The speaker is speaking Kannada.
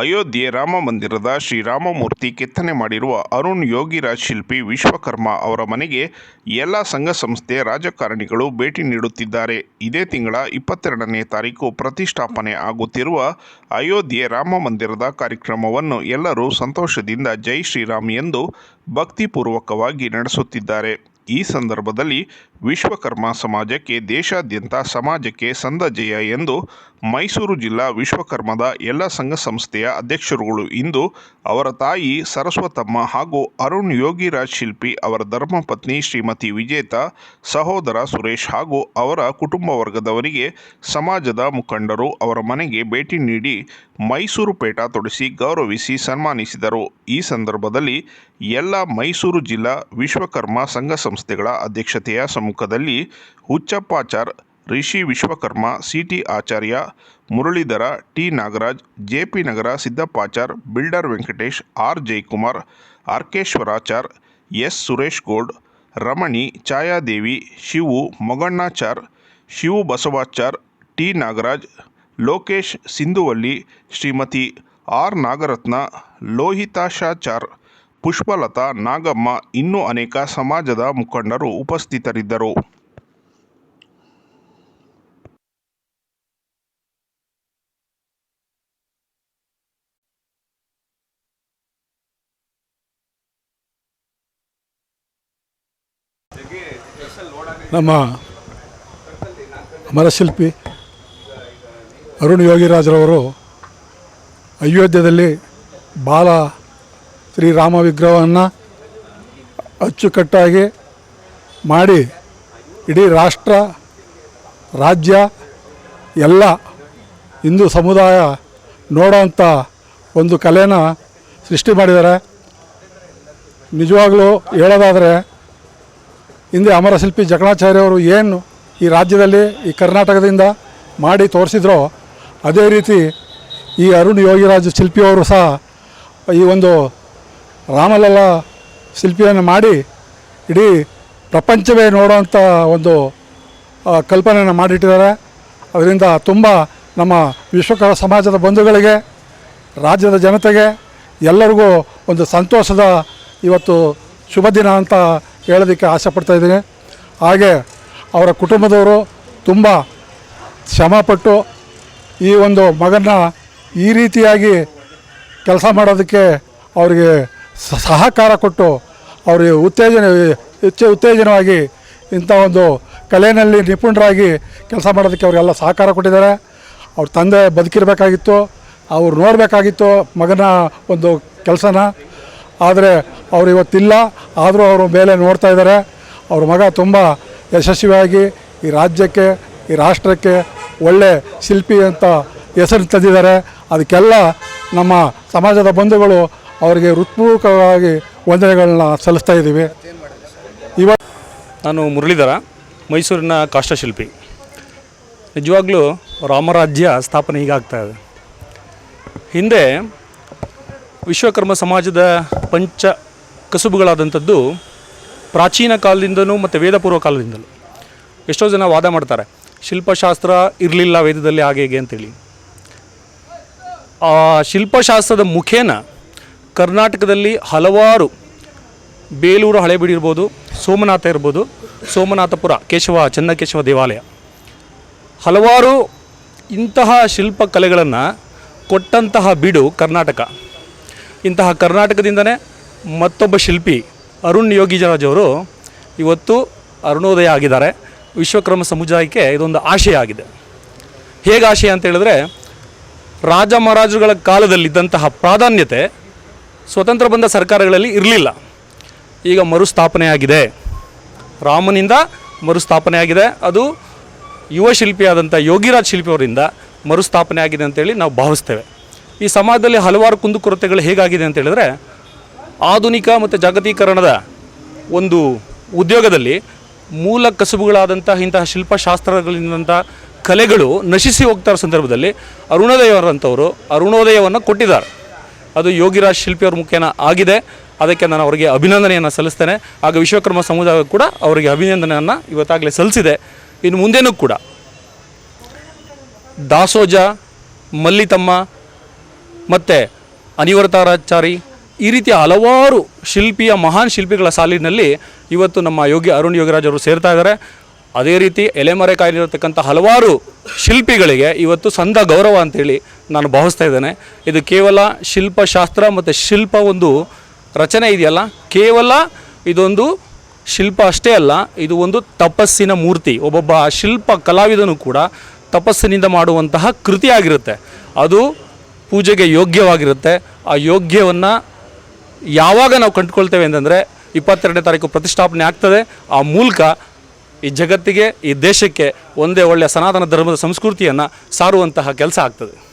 ಅಯೋಧ್ಯೆ ರಾಮ ಮಂದಿರದ ಶ್ರೀರಾಮಮೂರ್ತಿ ಕೆತ್ತನೆ ಮಾಡಿರುವ ಅರುಣ್ ಯೋಗಿರಾಜ್ ಶಿಲ್ಪಿ ವಿಶ್ವಕರ್ಮ ಅವರ ಮನೆಗೆ ಎಲ್ಲ ಸಂಘ ಸಂಸ್ಥೆ ರಾಜಕಾರಣಿಗಳು ಭೇಟಿ ನೀಡುತ್ತಿದ್ದಾರೆ. ಇದೇ ತಿಂಗಳ ಇಪ್ಪತ್ತೆರಡನೇ ತಾರೀಕು ಪ್ರತಿಷ್ಠಾಪನೆ ಆಗುತ್ತಿರುವ ಅಯೋಧ್ಯೆ ರಾಮ ಮಂದಿರದ ಕಾರ್ಯಕ್ರಮವನ್ನು ಎಲ್ಲರೂ ಸಂತೋಷದಿಂದ ಜೈ ಶ್ರೀರಾಮ್ ಎಂದು ಭಕ್ತಿಪೂರ್ವಕವಾಗಿ ನಡೆಸುತ್ತಿದ್ದಾರೆ. ಈ ಸಂದರ್ಭದಲ್ಲಿ ವಿಶ್ವಕರ್ಮ ಸಮಾಜಕ್ಕೆ ದೇಶಾದ್ಯಂತ ಸಮಾಜಕ್ಕೆ ಸಂದ ಜಯ ಎಂದು ಮೈಸೂರು ಜಿಲ್ಲಾ ವಿಶ್ವಕರ್ಮದ ಎಲ್ಲ ಸಂಘ ಸಂಸ್ಥೆಯ ಅಧ್ಯಕ್ಷರುಗಳು ಇಂದು ಅವರ ತಾಯಿ ಸರಸ್ವತಮ್ಮ ಹಾಗೂ ಅರುಣ್ ಯೋಗಿರಾಜ್ ಶಿಲ್ಪಿ ಅವರ ಧರ್ಮಪತ್ನಿ ಶ್ರೀಮತಿ ವಿಜೇತ ಸಹೋದರ ಸುರೇಶ್ ಹಾಗೂ ಅವರ ಕುಟುಂಬ ವರ್ಗದವರಿಗೆ ಸಮಾಜದ ಮುಖಂಡರು ಅವರ ಮನೆಗೆ ಭೇಟಿ ನೀಡಿ ಮೈಸೂರು ಪೇಟ ತೊಡಿಸಿ ಗೌರವಿಸಿ ಸನ್ಮಾನಿಸಿದರು. ಈ ಸಂದರ್ಭದಲ್ಲಿ ಎಲ್ಲ ಮೈಸೂರು ಜಿಲ್ಲಾ ವಿಶ್ವಕರ್ಮ ಸಂಘ ಸಂಸ್ಥೆಗಳ ಅಧ್ಯಕ್ಷತೆಯ ಸಮ್ಮುಖದಲ್ಲಿ Huchappachar, Rishi Vishwakarma, C T Acharya, Muralidhara, T Nagaraj JP Nagar Siddappachar, builder Venkatesh, R Jayakumar, Arkeshwarachar, S Suresh Goud, Ramani, Chhayadevi, Shivu Mogannachar, Shivu Basavachar, T Nagaraj, Lokesh Sindhuvalli, Shrimati R Nagaratna, Lohitashachar Pushpalatha Nagamma ಇನ್ನೂ ಅನೇಕ ಸಮಾಜದ ಮುಖಂಡರು ಉಪಸ್ಥಿತರಿದ್ದರು. ನಮ್ಮ ಮರಶಿಲ್ಪಿ ಅರುಣ್ ಯೋಗಿರಾಜ್ರವರು ಅಯೋಧ್ಯದಲ್ಲಿ ಬಾಲ ಶ್ರೀರಾಮ ವಿಗ್ರಹವನ್ನು ಅಚ್ಚುಕಟ್ಟಾಗಿ ಮಾಡಿ ಇಡೀ ರಾಷ್ಟ್ರ, ರಾಜ್ಯ, ಎಲ್ಲ ಹಿಂದೂ ಸಮುದಾಯ ನೋಡೋವಂಥ ಒಂದು ಕಲೆನ ಸೃಷ್ಟಿ ಮಾಡಿದ್ದಾರೆ. ನಿಜವಾಗ್ಲೂ ಹೇಳೋದಾದರೆ, ಹಿಂದೆ ಅಮರಶಿಲ್ಪಿ ಶಿಲ್ಪಿ ಅವರು ಏನು ಈ ರಾಜ್ಯದಲ್ಲಿ, ಈ ಕರ್ನಾಟಕದಿಂದ ಮಾಡಿ ತೋರಿಸಿದ್ರೋ, ಅದೇ ರೀತಿ ಈ ಅರುಣ್ ಯೋಗಿರಾಜ್ ಶಿಲ್ಪಿಯವರು ಸಹ ಈ ಒಂದು ರಾಮಲಲ್ಲ ಶಿಲ್ಪಿಯನ್ನು ಮಾಡಿ ಇಡೀ ಪ್ರಪಂಚವೇ ನೋಡೋವಂಥ ಒಂದು ಕಲ್ಪನೆಯನ್ನು ಮಾಡಿಟ್ಟಿದ್ದಾರೆ. ಅದರಿಂದ ತುಂಬ ನಮ್ಮ ವಿಶ್ವಕರ್ಮ ಸಮಾಜದ ಬಂಧುಗಳಿಗೆ, ರಾಜ್ಯದ ಜನತೆಗೆ, ಎಲ್ಲರಿಗೂ ಒಂದು ಸಂತೋಷದ ಇವತ್ತು ಶುಭ ದಿನ ಅಂತ ಹೇಳೋದಕ್ಕೆ ಆಸೆಪಡ್ತಾ ಇದ್ದೀನಿ. ಹಾಗೆ ಅವರ ಕುಟುಂಬದವರು ತುಂಬ ಶ್ರಮಪಟ್ಟು ಈ ಒಂದು ಮಗನ ಈ ರೀತಿಯಾಗಿ ಕೆಲಸ ಮಾಡೋದಕ್ಕೆ ಅವರಿಗೆ ಸಹಕಾರ ಕೊಟ್ಟು ಅವರಿಗೆ ಉತ್ತೇಜನ, ಹೆಚ್ಚು ಉತ್ತೇಜನವಾಗಿ ಇಂಥ ಒಂದು ಕಲೆಯಲ್ಲಿ ನಿಪುಣರಾಗಿ ಕೆಲಸ ಮಾಡೋದಕ್ಕೆ ಅವರಿಗೆಲ್ಲ ಸಹಕಾರ ಕೊಟ್ಟಿದ್ದಾರೆ. ಅವ್ರ ತಂದೆ ಬದುಕಿರಬೇಕಾಗಿತ್ತು, ಅವ್ರು ನೋಡಬೇಕಾಗಿತ್ತು ಮಗನ ಒಂದು ಕೆಲಸನ. ಆದರೆ ಅವರು ಇವತ್ತಿಲ್ಲ, ಆದರೂ ಅವರು ಮೇಲೆ ನೋಡ್ತಾ ಇದ್ದಾರೆ. ಅವ್ರ ಮಗ ತುಂಬ ಯಶಸ್ವಿಯಾಗಿ ಈ ರಾಜ್ಯಕ್ಕೆ, ಈ ರಾಷ್ಟ್ರಕ್ಕೆ ಒಳ್ಳೆ ಶಿಲ್ಪಿ ಅಂತ ಹೆಸರು ತಂದಿದ್ದಾರೆ. ಅದಕ್ಕೆಲ್ಲ ನಮ್ಮ ಸಮಾಜದ ಬಂಧುಗಳು ಅವರಿಗೆ ಹೃತ್ಪೂರ್ವಕವಾಗಿ ವಂದನೆಗಳನ್ನ ಸಲ್ಲಿಸ್ತಾ ಇದ್ದೀವಿ. ಇವ ನಾನು ಮುರಳೀಧರ, ಮೈಸೂರಿನ ಕಾಷ್ಟಶಿಲ್ಪಿ. ನಿಜವಾಗ್ಲೂ ರಾಮರಾಜ್ಯ ಸ್ಥಾಪನೆ ಹೀಗಾಗ್ತಾ ಇದೆ. ಹಿಂದೆ ವಿಶ್ವಕರ್ಮ ಸಮಾಜದ ಪಂಚ ಕಸುಬುಗಳಾದಂಥದ್ದು ಪ್ರಾಚೀನ ಕಾಲದಿಂದಲೂ ಮತ್ತು ವೇದಪೂರ್ವ ಕಾಲದಿಂದಲೂ. ಎಷ್ಟೋ ಜನ ವಾದ ಮಾಡ್ತಾರೆ, ಶಿಲ್ಪಶಾಸ್ತ್ರ ಇರಲಿಲ್ಲ ವೇದದಲ್ಲಿ ಹಾಗೆ ಹೀಗೆ ಅಂತೇಳಿ. ಆ ಶಿಲ್ಪಶಾಸ್ತ್ರದ ಮುಖೇನ ಕರ್ನಾಟಕದಲ್ಲಿ ಹಲವಾರು ಬೇಲೂರು ಹಳೆಬೀಡು ಇರ್ಬೋದು, ಸೋಮನಾಥ ಇರ್ಬೋದು, ಸೋಮನಾಥಪುರ, ಕೇಶವ, ಚನ್ನಕೇಶವ ದೇವಾಲಯ. ಹಲವಾರು ಇಂತಹ ಶಿಲ್ಪಕಲೆಗಳನ್ನು ಕೊಟ್ಟಂತಹ ಬೀಡು ಕರ್ನಾಟಕ. ಇಂತಹ ಕರ್ನಾಟಕದಿಂದನೇ ಮತ್ತೊಬ್ಬ ಶಿಲ್ಪಿ ಅರುಣ್ ಯೋಗಿಜರಾಜ್ ಅವರು ಇವತ್ತು ಅರುಣೋದಯ ಆಗಿದ್ದಾರೆ. ವಿಶ್ವಕರ್ಮ ಸಮುದಾಯಕ್ಕೆ ಇದೊಂದು ಆಶಯ ಆಗಿದೆ. ಹೇಗೆ ಆಶಯ ಅಂತ ಹೇಳಿದ್ರೆ ರಾಜ ಮಹಾರಾಜರುಗಳ ಕಾಲದಲ್ಲಿದ್ದಂತಹ ಪ್ರಾಧಾನ್ಯತೆ ಸ್ವತಂತ್ರ ಬಂದ ಸರ್ಕಾರಗಳಲ್ಲಿ ಇರಲಿಲ್ಲ. ಈಗ ಮರುಸ್ಥಾಪನೆಯಾಗಿದೆ. ರಾಮನಿಂದ ಮರುಸ್ಥಾಪನೆಯಾಗಿದೆ. ಅದು ಯುವ ಶಿಲ್ಪಿಯಾದಂಥ ಯೋಗಿರಾಜ್ ಶಿಲ್ಪಿಯವರಿಂದ ಮರುಸ್ಥಾಪನೆ ಆಗಿದೆ ಅಂತೇಳಿ ನಾವು ಭಾವಿಸ್ತೇವೆ. ಈ ಸಮಾಜದಲ್ಲಿ ಹಲವಾರು ಕುಂದುಕೊರತೆಗಳು ಹೇಗಾಗಿದೆ ಅಂತ ಹೇಳಿದ್ರೆ, ಆಧುನಿಕ ಮತ್ತು ಜಾಗತೀಕರಣದ ಒಂದು ಉದ್ಯೋಗದಲ್ಲಿ ಮೂಲ ಕಸುಬುಗಳಾದಂಥ ಇಂತಹ ಶಿಲ್ಪಶಾಸ್ತ್ರಗಳಿಂದಂಥ ಕಲೆಗಳು ನಶಿಸಿ ಹೋಗ್ತಾ ಸಂದರ್ಭದಲ್ಲಿ ಅರುಣೋದಯವರಂಥವರು ಅರುಣೋದಯವನ್ನು ಕೊಟ್ಟಿದ್ದಾರೆ. ಅದು ಯೋಗಿರಾಜ್ ಶಿಲ್ಪಿಯವ್ರ ಮುಖೇನ ಆಗಿದೆ. ಅದಕ್ಕೆ ನಾನು ಅವರಿಗೆ ಅಭಿನಂದನೆಯನ್ನು ಸಲ್ಲಿಸ್ತೇನೆ. ಆಗ ವಿಶ್ವಕರ್ಮ ಸಮುದಾಯ ಕೂಡ ಅವರಿಗೆ ಅಭಿನಂದನೆಯನ್ನು ಇವತ್ತಾಗಲೇ ಸಲ್ಲಿಸಿದೆ. ಇನ್ನು ಮುಂದೇನೂ ಕೂಡ. ದಾಸೋಜ, ಮಲ್ಲಿತಮ್ಮ ಮತ್ತು ಅನಿವರ್ತಾರಾಚಾರಿ ಈ ರೀತಿಯ ಹಲವಾರು ಶಿಲ್ಪಿಯ ಮಹಾನ್ ಶಿಲ್ಪಿಗಳ ಸಾಲಿನಲ್ಲಿ ಇವತ್ತು ನಮ್ಮ ಯೋಗಿ ಅರುಣ್ ಯೋಗಿರಾಜ್ ಅವರು ಸೇರ್ತಾ ಇದ್ದಾರೆ. ಅದೇ ರೀತಿ ಎಲೆಮರೆ ಕಾಯಿಲಿರತಕ್ಕಂಥ ಹಲವಾರು ಶಿಲ್ಪಿಗಳಿಗೆ ಇವತ್ತು ಸಂದ ಗೌರವ ಅಂತೇಳಿ ನಾನು ಭಾವಿಸ್ತಾ ಇದ್ದೇನೆ. ಇದು ಕೇವಲ ಶಿಲ್ಪಶಾಸ್ತ್ರ ಮತ್ತು ಶಿಲ್ಪ ಒಂದು ರಚನೆ ಇದೆಯಲ್ಲ? ಕೇವಲ ಇದೊಂದು ಶಿಲ್ಪ ಅಷ್ಟೇ ಅಲ್ಲ, ಇದು ಒಂದು ತಪಸ್ಸಿನ ಮೂರ್ತಿ. ಒಬ್ಬೊಬ್ಬ ಶಿಲ್ಪ ಕಲಾವಿದನು ಕೂಡ ತಪಸ್ಸಿನಿಂದ ಮಾಡುವಂತಹ ಕೃತಿಯಾಗಿರುತ್ತೆ. ಅದು ಪೂಜೆಗೆ ಯೋಗ್ಯವಾಗಿರುತ್ತೆ. ಆ ಯೋಗ್ಯವನ್ನು ಯಾವಾಗ ನಾವು ಕಂಡುಕೊಳ್ತೇವೆ ಅಂತಂದರೆ ಇಪ್ಪತ್ತೆರಡನೇ ತಾರೀಕು ಪ್ರತಿಷ್ಠಾಪನೆ ಆಗ್ತದೆ. ಆ ಮೂಲಕ ಈ ಜಗತ್ತಿಗೆ ಈ ದೇಶಕ್ಕೆ ಒಂದೇ ಒಳ್ಳೆಯ ಸನಾತನ ಧರ್ಮದ ಸಂಸ್ಕೃತಿಯನ್ನು ಸಾರುವಂತಹ ಕೆಲಸ ಆಗ್ತದೆ.